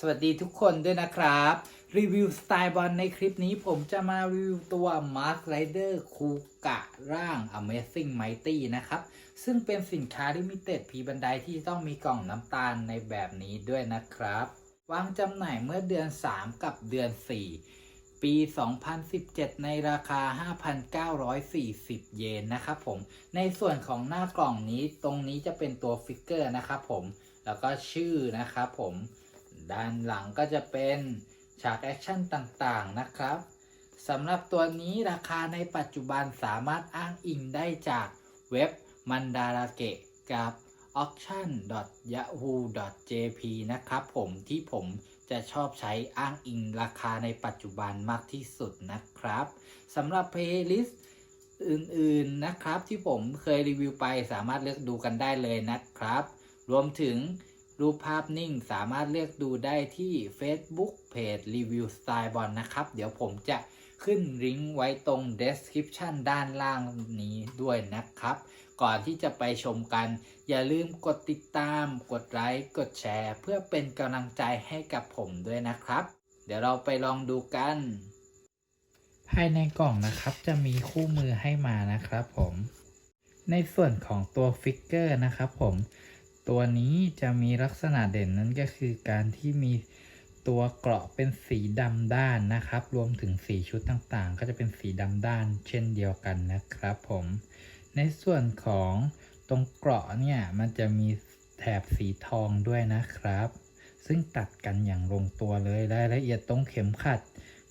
สวัสดีทุกคนด้วยนะครับ รีวิวสไตล์บอลในคลิปนี้ผมจะมารีวิวตัว Mask Rider คูกะร่าง Amazing Mighty นะครับ ซึ่งเป็นสินค้าลิมิเต็ดพีบันไดที่ต้องมีกล่องน้ำตาลในแบบนี้ด้วยนะครับ วางจำหน่ายเมื่อเดือน 3 กับเดือน 4 ปี 2017 ในราคา 5,940 เยนนะครับผม ในส่วนของหน้ากล่องนี้ตรงนี้จะเป็นตัวฟิกเกอร์นะครับผม แล้วก็ชื่อนะครับผม ด้านหลังก็จะเป็นฉากแอคชั่นต่างๆนะครับสำหรับตัวนี้ราคาในปัจจุบันสามารถอ้างอิงได้จากเว็บมันดาราเกะกับ auction.yahoo.jp นะครับผมที่ผมจะชอบใช้อ้างอิงราคาในปัจจุบันมากที่สุดนะครับสำหรับ playlist อื่นๆนะครับที่ผมเคยรีวิวไปสามารถเลือกดูกันได้เลยนะครับ รวมถึง รูปภาพนิ่งสามารถเลือกดูได้ที่ Facebook Page Review Style บอลนะครับ เดี๋ยวผมจะขึ้นลิงก์ไว้ตรง description ด้านล่างนี้ด้วยนะครับ ก่อนที่จะไปชมกัน อย่าลืมกดติดตาม กดไลค์ กดแชร์ เพื่อเป็นกำลังใจให้กับผมด้วยนะครับ เดี๋ยวเราไปลองดูกัน ภายในกล่องนะครับจะมีคู่มือให้มานะครับผม ในส่วนของตัวฟิกเกอร์นะครับผม ตัวนี้จะมีลักษณะเด่นนั้นก็คือการที่มีตัวเกราะเป็นสีดำด้านนะครับ รวมถึงสีชุดต่างๆ ก็จะเป็นสีดำด้าน เช่นเดียวกันนะครับผม ในส่วนของตรงเกราะเนี่ยมันจะมีแถบสีทองด้วยนะครับ ซึ่งตัดกันอย่างลงตัวเลยรายละเอียดตรงเข็มขัด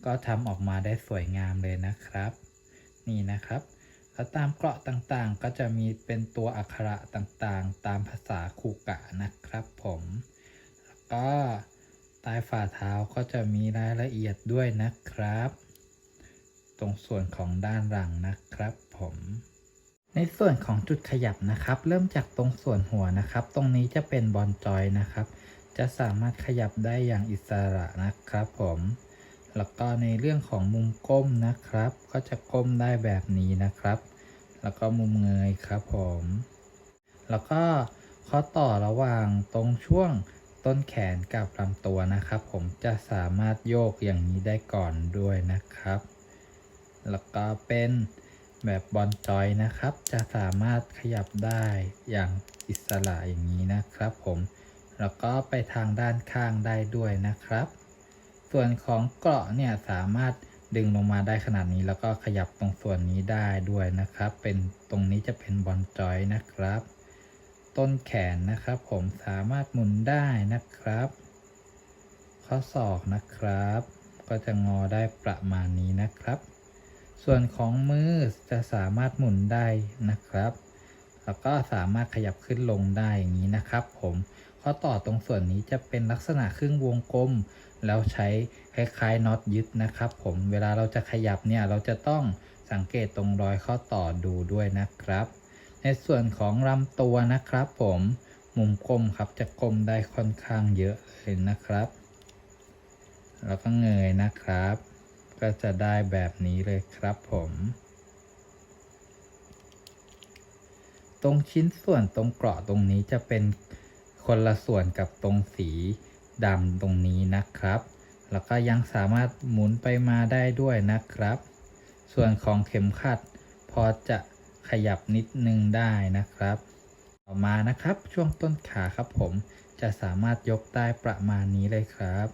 ก็ทำออกมาได้สวยงามเลยนะครับ นี่นะครับ แล้วตามเกราะต่างๆ ก็จะมีเป็นตัวอักขระต่างๆ ตามภาษาคูกะนะครับผม แล้วก็ใต้ฝ่าเท้าก็จะมีรายละเอียดด้วยนะครับ ตรงส่วนของด้านหลังนะครับผม ในส่วนของจุดขยับนะครับ เริ่มจากตรงส่วนหัวนะครับ ตรงนี้จะเป็นบอลจอยนะครับ จะสามารถขยับได้อย่างอิสระนะครับผม แล้วก็ในเรื่องของมุมก้มนะครับ ก็จะก้มได้แบบนี้นะครับ แล้วก็มุมเงยครับผม แล้วก็ข้อต่อระหว่างตรงช่วงต้นแขนกับลำตัวนะครับ ผมจะสามารถโยกอย่างนี้ได้ก่อนด้วยนะครับ แล้วก็เป็นแบบบอลจอยนะครับ จะสามารถขยับได้อย่างอิสระอย่างนี้นะครับ ผม แล้วก็ไปทางด้านข้างได้ด้วยนะครับ ส่วนของเกราะเนี่ยสามารถดึงลงมาได้ขนาดนี้ แล้วก็ขยับตรงส่วนนี้ได้ด้วยนะครับ เป็นตรงนี้จะเป็นบอลจอยนะครับ ต้นแขนนะครับผมสามารถหมุนได้นะครับ ข้อศอกนะครับ ก็จะงอได้ประมาณนี้นะครับ ส่วนของมือจะสามารถหมุนได้นะครับ แล้วก็สามารถขยับขึ้นลงได้อย่างนี้นะครับ ผมข้อต่อตรงส่วนนี้จะเป็นลักษณะครึ่งวงกลม แล้วใช้คล้ายๆน็อตยึดนะครับ ผมเวลาเราจะขยับเนี่ยเราจะต้องสังเกตตรงรอยข้อต่อดูด้วยนะครับ ในส่วนของลำตัวนะครับผมมุมกลมครับจะกลมได้ค่อนข้างเยอะเลยนะครับ แล้วก็เงยนะครับ ก็จะได้แบบนี้เลยครับผม ตรงชิ้นส่วนตรงเกราะตรงนี้จะเป็นคนละส่วนกับตรงสี ดำตรงนี้นะครับ แล้วก็ยังสามารถหมุนไปมาได้ด้วยนะครับ ส่วนของเข็มขัด พอจะขยับนิดนึงได้นะครับ ต่อมานะครับช่วงต้นขาครับผมจะสามารถยกได้ประมาณนี้เลยครับ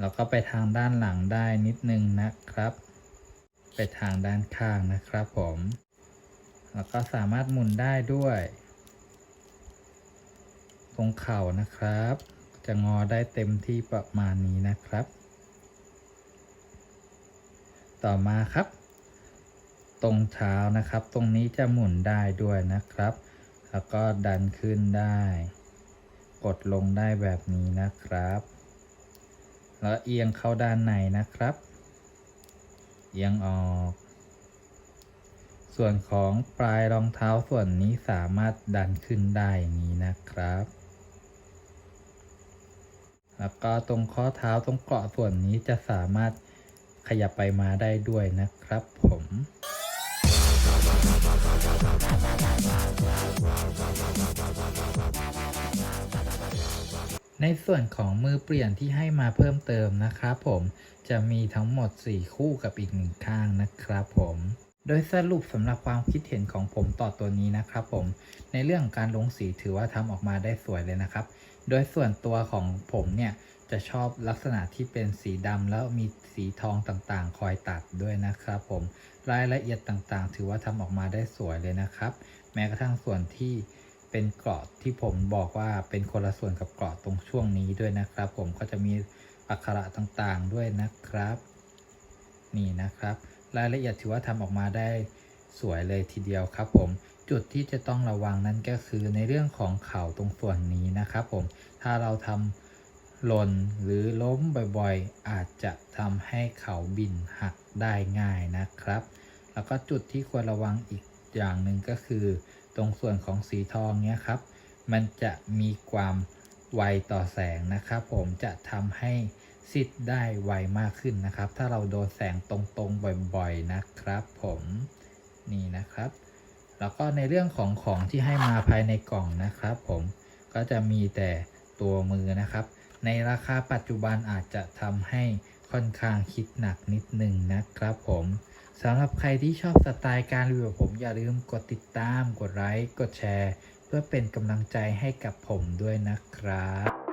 แล้วก็ไปทางด้านหลังได้นิดนึงนะครับ ไปทางด้านข้างนะครับผม แล้วก็สามารถหมุนได้ด้วย งเข่านะครับ จะงอได้เต็มที่ประมาณนี้นะครับ ต่อมาครับ ตรงเท้านะครับ ตรงนี้จะหมุนได้ด้วยนะครับ แล้วก็ดันขึ้นได้ กดลงได้แบบนี้นะครับ แล้วเอียงเข้าด้านในนะครับ เอียงออกส่วนของปลายรองเท้าส่วนนี้สามารถดันขึ้นได้อย่างนี้นะครับ แล้วก็ตรงข้อเท้าตรงเกาะส่วนนี้จะสามารถขยับไปมาได้ด้วยนะครับผมในส่วนของมือเปลี่ยนที่ให้มาเพิ่มเติมนะครับผมจะมีทั้งหมด 4 คู่กับอีกหนึ่งข้างนะครับผม โดยสรุปสำหรับความคิดเห็นของผมต่อตัวนี้นะครับผม ในเรื่องการลงสีถือว่าทำออกมาได้สวยเลยนะครับ โดยส่วนตัวของผมเนี่ยจะชอบลักษณะที่เป็นสีดำแล้วมีสีทองต่างๆ คอยตัดด้วยนะครับผม รายละเอียดต่างๆ ถือว่าทำออกมาได้สวยเลยนะครับ แม้กระทั่งส่วนที่เป็นเกราะที่ผมบอกว่าเป็นคนละส่วนกับเกราะตรงช่วงนี้ด้วยนะครับ ผมก็จะมีอักขระต่างๆด้วยนะครับ นี่นะครับ รายละเอียดถือว่าทำออกมาได้สวยเลยทีเดียวครับผม จุดที่จะต้องระวังนั่นก็คือในเรื่องของเข่าตรงส่วนนี้นะครับผม ถ้าเราทำหล่นหรือล้มบ่อยๆ อาจจะทำให้เข่าบินหักได้ง่ายนะครับ แล้วก็จุดที่ควรระวังอีกอย่างหนึ่งก็คือ ตรงส่วนของสีทองเนี้ยครับ มันจะมีความไวต่อแสงนะครับผมจะทำให้ ซิดได้ไวมากขึ้นนะครับ ถ้าเราโดนแสงตรงๆบ่อยๆนะครับ ผมนี่นะครับ แล้วก็ในเรื่องของของที่ให้มาภายในกล่องนะครับ ผมก็จะมีแต่ตัวมือนะครับ ในราคาปัจจุบันอาจจะทำให้ค่อนข้างคิดหนักนิดหนึ่งนะครับ ผมสำหรับใครที่ชอบสไตล์การรีวิวผมอย่าลืมกดติดตาม กดไลค์กดแชร์ เพื่อเป็นกำลังใจให้กับผมด้วยนะครับ